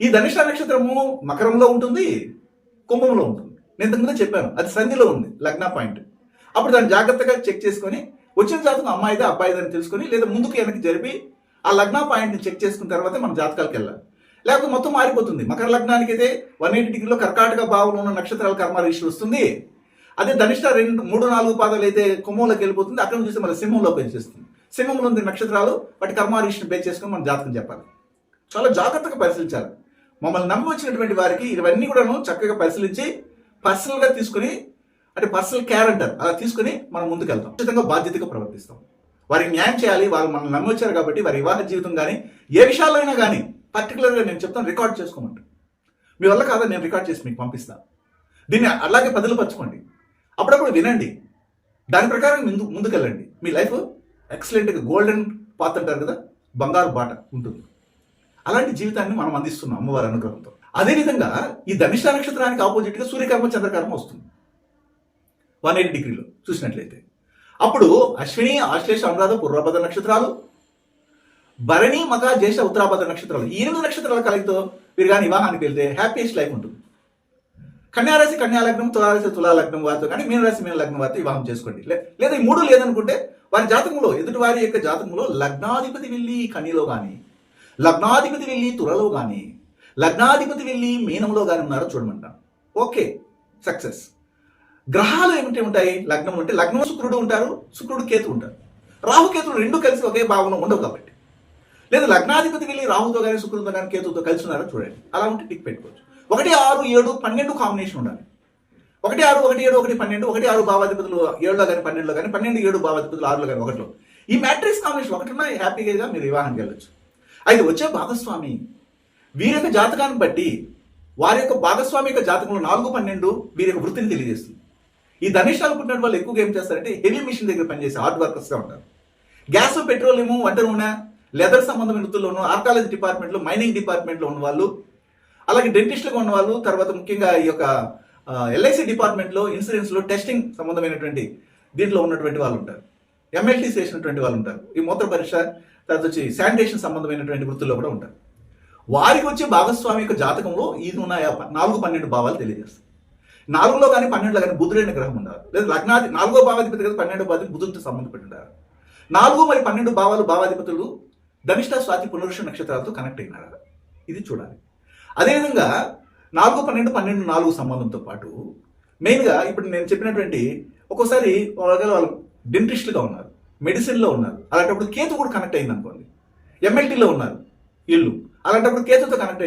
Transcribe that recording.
ఈ ధనిష్ట నక్షత్రము మకరంలో ఉంటుంది కుంభంలో ఉంటుంది. నేను ఇంతకుముందే చెప్పాను అది సంధిలో ఉంది లగ్న పాయింట్. అప్పుడు దాన్ని జాగ్రత్తగా చెక్ చేసుకొని వచ్చిన జాతకం అమ్మాయిదే అబ్బాయిదే అని తెలుసుకొని లేదా ముందుకు వెనక్కి జరిపి ఆ లగ్న పాయింట్ని చెక్ చేసుకున్న తర్వాత మనం జాతకాలకు వెళ్ళాలి. లేకపోతే మొత్తం మారిపోతుంది. మకర లగ్నానికి అయితే వన్ ఎయిటీ డిగ్రీలో కర్కాటక భావంలో ఉన్న నక్షత్రాల కర్మ వస్తుంది. అదే ధనిష్ట రెండు మూడు నాలుగు పాదాలు అయితే కుంభంలోకి వెళ్ళిపోతుంది. అక్కడ నుంచి మళ్ళీ సింహంలో పెంచేస్తుంది సింహంలో ఉంది నక్షత్రాలు వాటి కర్మారీషిని బేస్ చేసుకొని మనం జాతకం చెప్పాలి. చాలా జాగ్రత్తగా పరిశీలించాలి. మమ్మల్ని నమ్మి వచ్చినటువంటి వారికి ఇవన్నీ కూడాను చక్కగా పరిశీలించి పర్సనల్గా తీసుకుని అంటే పర్సనల్ కేర్ అంటారు అలా తీసుకుని మనం ముందుకెళ్తాం. ఖచ్చితంగా బాధ్యతగా ప్రవర్తిస్తాం. వారికి న్యాయం చేయాలి వాళ్ళు మనల్ని నమ్మి వచ్చారు కాబట్టి వారి వివాహ జీవితం కానీ ఏ విషయాల్లో అయినా కానీ పర్టికులర్గా నేను చెప్తాను రికార్డ్ చేసుకోమంటారు మీ వల్ల కాదా నేను రికార్డ్ చేసి మీకు పంపిస్తాను దీన్ని అలాగే పదిలపరచుకోండి అప్పుడప్పుడు వినండి. దాని ప్రకారం ముందు ముందుకెళ్ళండి. మీ లైఫ్ ఎక్సలెంట్గా గోల్డెన్ పాత్ అంటారు కదా బంగారు బాట ఉంటుంది. అలాంటి జీవితాన్ని మనం అందిస్తున్నాం అమ్మవారి అనుగ్రహంతో. అదేవిధంగా ఈ ధనిష్ట నక్షత్రానికి ఆపోజిట్గా సూర్యకర్మ చంద్రకర్మ వస్తుంది. వన్ ఎయిటీ డిగ్రీలో చూసినట్లయితే. అప్పుడు అశ్విని ఆశ్లేష అనురాధ పూర్వభద్ర నక్షత్రాలు భరణి మక జ్యేష్ఠ ఉత్తరాభద్ర నక్షత్రాలు. ఈ ఎనిమిది నక్షత్రాల కలయితో మీరు కానీ వివాహానికి వెళ్తే హ్యాపీయెస్ట్ లైఫ్ ఉంటుంది. కన్యారాశి కన్యాలగ్నం తులారాశి తులాలగ్నం వారితో కానీ మీనరాశి మీన లగ్నం వారితో వివాహం చేసుకోండి. లేదా ఈ మూడు లేదనుకుంటే వారి జాతకంలో ఎదుటి వారి యొక్క జాతకంలో లగ్నాధిపతి వెళ్ళి కన్యలో కానీ లగ్నాధిపతి వెళ్ళి తులలో కానీ లగ్నాధిపతి వెళ్ళి మీనంలో కానీ ఉన్నారో చూడమంటాం. Okay success. గ్రహాలు ఏమిటి ఉంటాయి? లగ్నం అంటే లగ్నం శుక్రుడు ఉంటారు శుక్రుడు కేతు ఉంటారు. రాహుకేతులు రెండు కలిసి ఒకే భావన ఉండవు కాబట్టి. లేదా లగ్నాధిపతి వెళ్ళి రాహుతో కానీ శుక్రుడితో కానీ కేతుతో కలిసి ఉన్నారో చూడండి. అలా ఉంటే టిక్ పెట్టుకోవచ్చు. ఒకటి ఆరు ఏడు పన్నెండు కాంబినేషన్ ఉండాలి. ఒకటి ఆరు ఒకటి ఏడు ఒకటి పన్నెండు ఒకటి ఆరు భావాధిపతులు ఏడులో కానీ పన్నెండులో కానీ పన్నెండు ఏడు భావాధిపతులు ఆరులో కానీ ఒకటిలో. ఈ మ్యాట్రిక్స్ కాంబినేషన్ ఒకటిన్నా హ్యాపీగా మీరు వివాహానికి వెళ్ళొచ్చు. అయితే వచ్చే భాగస్వామి. వీరి యొక్క జాతకాన్ని బట్టి వారి యొక్క భాగస్వామి యొక్క జాతకంలో నాలుగు పన్నెండు వీరి యొక్క వృత్తిని తెలియజేస్తుంది. ఈ ధనిష్టాలు అనుకుంటున్న వాళ్ళు ఎక్కువగా ఏం చేస్తారంటే హెవీ మిషన్ దగ్గర పనిచేసే హార్డ్ వర్కర్స్గా ఉంటారు. గ్యాస్ పెట్రోలియం వంట నూనె లెదర్ సంబంధమైన వృత్తుల్లోనూ ఆర్కాలజీ డిపార్ట్మెంట్లో మైనింగ్ డిపార్ట్మెంట్లో ఉన్న వాళ్ళు అలాగే డెంటిస్ట్లుగా ఉన్న వాళ్ళు తర్వాత ముఖ్యంగా ఈ యొక్క ఎల్ఐసి డిపార్ట్మెంట్లో ఇన్సూరెన్స్లో టెస్టింగ్ సంబంధమైనటువంటి దీంట్లో ఉన్నటువంటి వాళ్ళు ఉంటారు. ఎంఎల్టీ చేసినటువంటి వాళ్ళు ఉంటారు. ఈ మూత్ర పరీక్ష తర్వాత వచ్చి శానిటేషన్ సంబంధమైనటువంటి వృత్తుల్లో కూడా ఉంటారు. వారికి వచ్చే భాగస్వామి యొక్క జాతకంలో ఇది ఉన్న నాలుగు పన్నెండు భావాలు తెలియజేస్తాయి. నాలుగులో కానీ పన్నెండులో కానీ బుధుడైన గ్రహం ఉండాలి. లేదా లగ్నాది నాలుగో భావాధిపతి కదా పన్నెండో భావాధిపతి బుధుడితో సంబంధపడి ఉంటారు నాలుగు మరి పన్నెండు భావాలు భావాధిపతులు ధనిష్ట స్వాతి పునరుష నక్షత్రాలతో కనెక్ట్ అయినారు. ఇది చూడాలి. అదేవిధంగా నాలుగు పన్నెండు పన్నెండు నాలుగు సంబంధంతో పాటు మెయిన్గా ఇప్పుడు నేను చెప్పినటువంటి ఒక్కోసారి వాళ్ళ వాళ్ళు డెంటిస్ట్లుగా ఉన్నారు. మెడిసిన్లో ఉన్నారు. అలాంటప్పుడు కేతు కూడా కనెక్ట్ అయింది అనుకోండి ఎంఎల్టీలో ఉన్నారు. ఇల్లు. అలాంటప్పుడు కేతుతో కనెక్ట్ అయిన